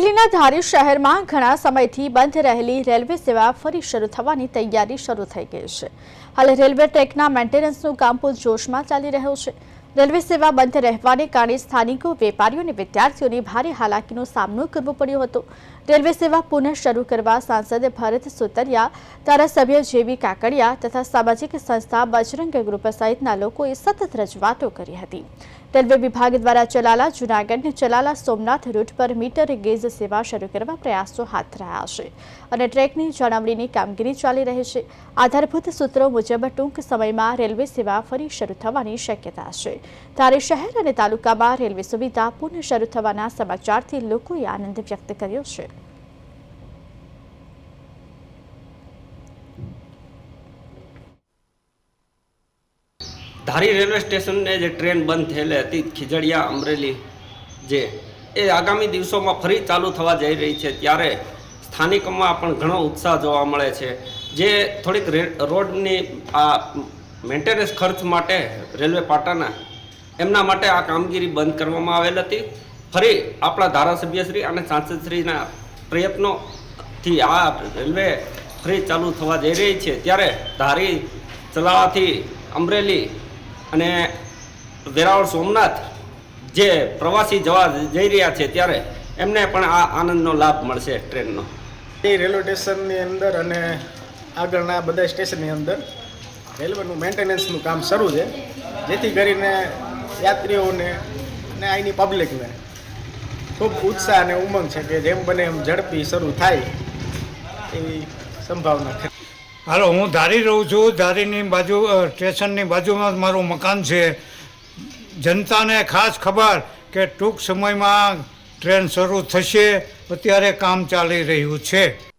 અમરેલીના ધારી શહેરમાં ઘણા સમયથી બંધ રહેલી રેલવે સેવા ફરી શરૂ થવાની તૈયારી શરૂ થઈ ગઈ છે. હાલ રેલવે ટ્રેકના મેન્ટેનન્સનું કામ પૂરજોશમાં ચાલી રહ્યું છે. રેલવે સેવા બંધ રહેવાને કારણે સ્થાનિકો, વેપારીઓ અને વિદ્યાર્થીઓને ભારે હાલાકીનો સામનો કરવો પડ્યો હતો. રેલવે સેવા પુનઃ શરૂ કરવા સાંસદ ભરત સુતરિયા, ધારાસભ્ય જેવી કાકડિયા તથા સામાજિક સંસ્થા બજરંગ ગ્રુપ સહિતના લોકોએ સતત રજૂઆતો કરી હતી. રેલવે વિભાગ દ્વારા ચલાલા જૂનાગઢ ચલાલા સોમનાથ રૂટ પર મીટર ગેજ સેવા શરૂ કરવા પ્રયાસો હાથ ધરાયા છે અને ટ્રેકની જાળવણીની કામગીરી ચાલી રહી છે. આધારભૂત સૂત્રો મુજબ ટૂંક સમયમાં રેલવે સેવા ફરી શરૂ થવાની શક્યતા છે. ત્યારે શહેર અને તાલુકામાં રેલવે સુવિધા પુનઃ શરૂ થવાના સમાચારથી લોકોએ આનંદ વ્યક્ત કર્યો છે. ધારી રેલવે સ્ટેશનને જે ટ્રેન બંધ થયેલી હતી, ખીજડીયા, અમરેલી જે, એ આગામી દિવસોમાં ફરી ચાલુ થવા જઈ રહી છે. ત્યારે સ્થાનિકોમાં પણ ઘણો ઉત્સાહ જોવા મળે છે. જે થોડીક રોડની આ મેન્ટેનન્સ ખર્ચ માટે રેલવે પાટાના, એમના માટે આ કામગીરી બંધ કરવામાં આવેલ હતી. ફરી આપણા ધારાસભ્યશ્રી અને સાંસદશ્રીના પ્રયત્નોથી આ રેલવે ફરી ચાલુ થવા જઈ રહી છે. ત્યારે ધારી ચલાવાથી અમરેલી અને વેરાવળ સોમનાથ જે પ્રવાસી જવા જઈ રહ્યા છે ત્યારે એમને પણ આ આનંદનો લાભ મળશે ટ્રેનનો. એ રેલવે સ્ટેશનની અંદર અને આગળના બધા સ્ટેશનની અંદર રેલવેનું મેન્ટેનન્સનું કામ શરૂ છે, જેથી કરીને યાત્રીઓને અને અહીંની પબ્લિકને ખૂબ ઉત્સાહ અને ઉમંગ છે કે જેમ બને એમ ઝડપી શરૂ થાય એવી સંભાવના ખરી હાલો, હું ધારી રહું છું, ધારીની બાજુ સ્ટેશનની બાજુમાં મારું મકાન છે. જનતાને ખાસ ખબર કે ટૂંક સમયમાં ટ્રેન શરૂ થશે. અત્યારે કામ ચાલી રહ્યું છે.